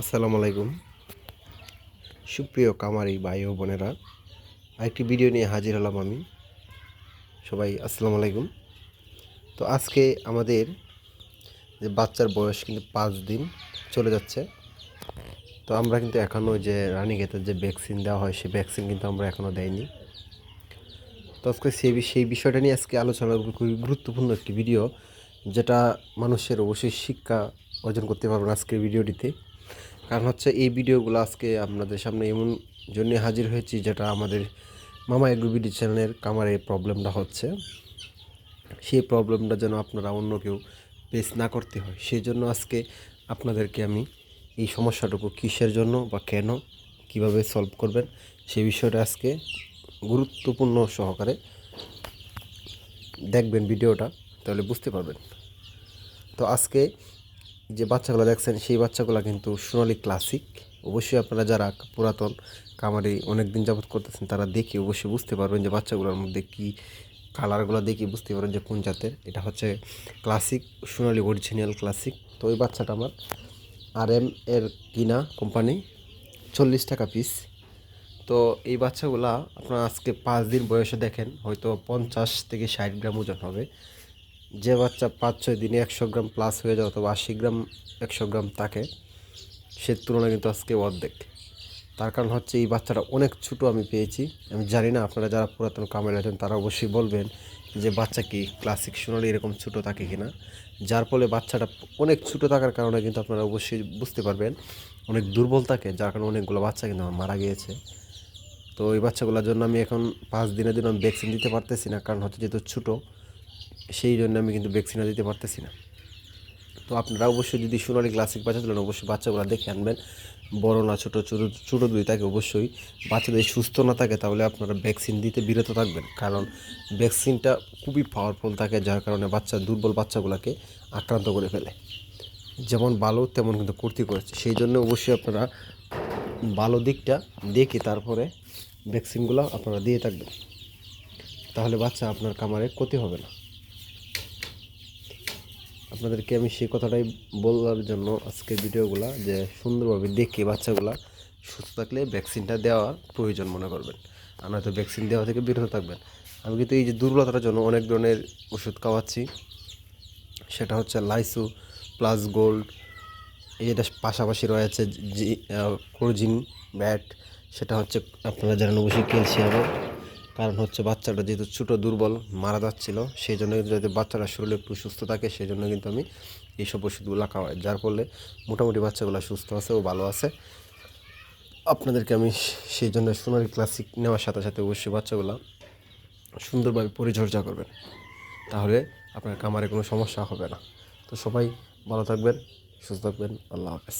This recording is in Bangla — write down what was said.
আসসালামু আলাইকুম। সুপ্রিয় কামারি ভাই ও বোনেরা, আরেকটি ভিডিও নিয়ে হাজির হলাম আমি। সবাই আসসালামু আলাইকুম। তো আজকে আমাদের যে বাচ্চার বয়স কিন্তু পাঁচ দিন চলে যাচ্ছে। তো আমরা কিন্তু এখনও যে রানীক্ষেতের যে ভ্যাকসিন দেওয়া হয়, সেই ভ্যাকসিন কিন্তু আমরা এখনও দেয়নি তো আজকে সেই সেই বিষয়টা নিয়ে আজকে আলোচনা খুবই গুরুত্বপূর্ণ একটি ভিডিও, যেটা মানুষের অবশ্যই শিক্ষা অর্জন করতে পারবেন আজকের ভিডিওটিতে। কারণ হচ্ছে এই ভিডিওগুলো আজকে আপনাদের সামনে এমন জন্য হাজির হয়েছি যেটা আমাদের মামা এগ্রোবিডি চ্যানেলের কামারে প্রবলেমটা হচ্ছে। সেই প্রবলেমটা যেন আপনারা অন্য কেউ ফেস না করতে হয়। সেই জন্য আজকে আপনাদেরকে আমি এই সমস্যাটুকু কিসের জন্য বা কেন কীভাবে সলভ করবেন সেই বিষয়টা আজকে গুরুত্বপূর্ণ সহকারে দেখবেন ভিডিওটা, তাহলে বুঝতে পারবেন। তো আজকে যে বাচ্চাগুলো দেখছেন, সেই বাচ্চাগুলো কিন্তু সোনালি ক্লাসিক। অবশ্যই আপনারা যারা পুরাতন কামারি অনেক দিন যাবত করতেছেন, তারা দেখে অবশ্যই বুঝতে পারবেন যে বাচ্চাগুলোর মধ্যে কী কালারগুলো দেখে বুঝতে পারবেন যে কোন জাতের। এটা হচ্ছে ক্লাসিক, সোনালি অরিজিনাল ক্লাসিক। তো ওই বাচ্চাটা আমার আর এম এর কিনা কোম্পানি, চল্লিশ টাকা পিস তো এই বাচ্চাগুলা আপনার আজকে পাঁচ দিন বয়সে দেখেন, হয়তো পঞ্চাশ থেকে ষাট গ্রাম ওজন হবে। যে বাচ্চা পাঁচ ছয় দিনে একশো গ্রাম প্লাস হয়ে যায় অথবা আশি গ্রাম, একশো গ্রাম থাকে, সে তুলনায় কিন্তু আজকে অর্ধেক। তার কারণ হচ্ছে এই বাচ্চাটা অনেক ছোটো আমি পেয়েছি। আমি জানি না আপনারা যারা পুরাতন কামের আছেন তারা অবশ্যই বলবেন যে বাচ্চা কি ক্লাসিক সোনালি এরকম ছোটো থাকে কিনা। যার ফলে বাচ্চাটা অনেক ছোটো থাকার কারণে কিন্তু আপনারা অবশ্যই বুঝতে পারবেন, অনেক দুর্বল থাকে, যার কারণে অনেকগুলো বাচ্চা কিন্তু আমার মারা গিয়েছে। তো এই বাচ্চাগুলোর জন্য আমি এখন পাঁচ দিনের জন্য আমি ভ্যাকসিন দিতে পারতেছি না, কারণ হচ্ছে যেহেতু ছোটো সেই জন্য আমি কিন্তু ভ্যাকসিনও দিতে পারতেছি না। তো আপনারা অবশ্যই যদি সোনালি ক্লাসিক বাচ্চা তুলেন অবশ্যই বাচ্চাগুলো দেখে আনবেন। বড় না, ছোটো ছোটো ছোটো দুই থাকে অবশ্যই। বাচ্চাদের সুস্থ না থাকে, তাহলে আপনারা ভ্যাকসিন দিতে বিরত থাকবেন। কারণ ভ্যাকসিনটা খুবই পাওয়ারফুল থাকে, যার কারণে বাচ্চা, দুর্বল বাচ্চাগুলোকে আক্রান্ত করে ফেলে। যেমন ভালো তেমন কিন্তু ক্ষতি করেছে। সেই জন্য অবশ্যই আপনারা ভালো দিকটা দেখে তারপরে ভ্যাকসিনগুলো আপনারা দিয়ে থাকবেন। তাহলে বাচ্চা আপনার কামারে ক্ষতি হবে না। আপনাদেরকে আমি সেই কথাটাই বলার জন্য আজকে ভিডিওগুলা যে সুন্দরভাবে দেখে বাচ্চাগুলা সুস্থ থাকলে ভ্যাকসিনটা দেওয়ার প্রয়োজন মনে করবেন। আর নয়তো ভ্যাকসিন দেওয়া থেকে বিরত থাকবেন। আমি কিন্তু এই যে দুর্বলতার জন্য অনেক ধরনের ওষুধ খাওয়াচ্ছি। সেটা হচ্ছে লাইসু প্লাস গোল্ড এটা পাশাপাশি রয়েছে জি ক্রোজিন ব্যাট, সেটা হচ্ছে আপনারা জানেন অবশ্যই ক্যালসিয়ামও। কারণ হচ্ছে বাচ্চাটা যেহেতু ছোটো, দুর্বল, মারা যাচ্ছিল সেই জন্য কিন্তু যাতে বাচ্চাটা শরীরে একটু সুস্থ থাকে সেই জন্য কিন্তু আমি এইসব ওষুধগুলো খাওয়াই, যার ফলে মোটামুটি বাচ্চাগুলো সুস্থ আছে ও ভালো আছে। আপনাদেরকে আমি সেই জন্য সোনারি ক্লাসিক নেওয়ার সাথে সাথে অবশ্যই বাচ্চাগুলো সুন্দরভাবে পরিচর্যা করবেন। তাহলে আপনার কামারে কোনো সমস্যা হবে না। তো সবাই ভালো থাকবেন, সুস্থ থাকবেন, আল্লাহ হাফেজ।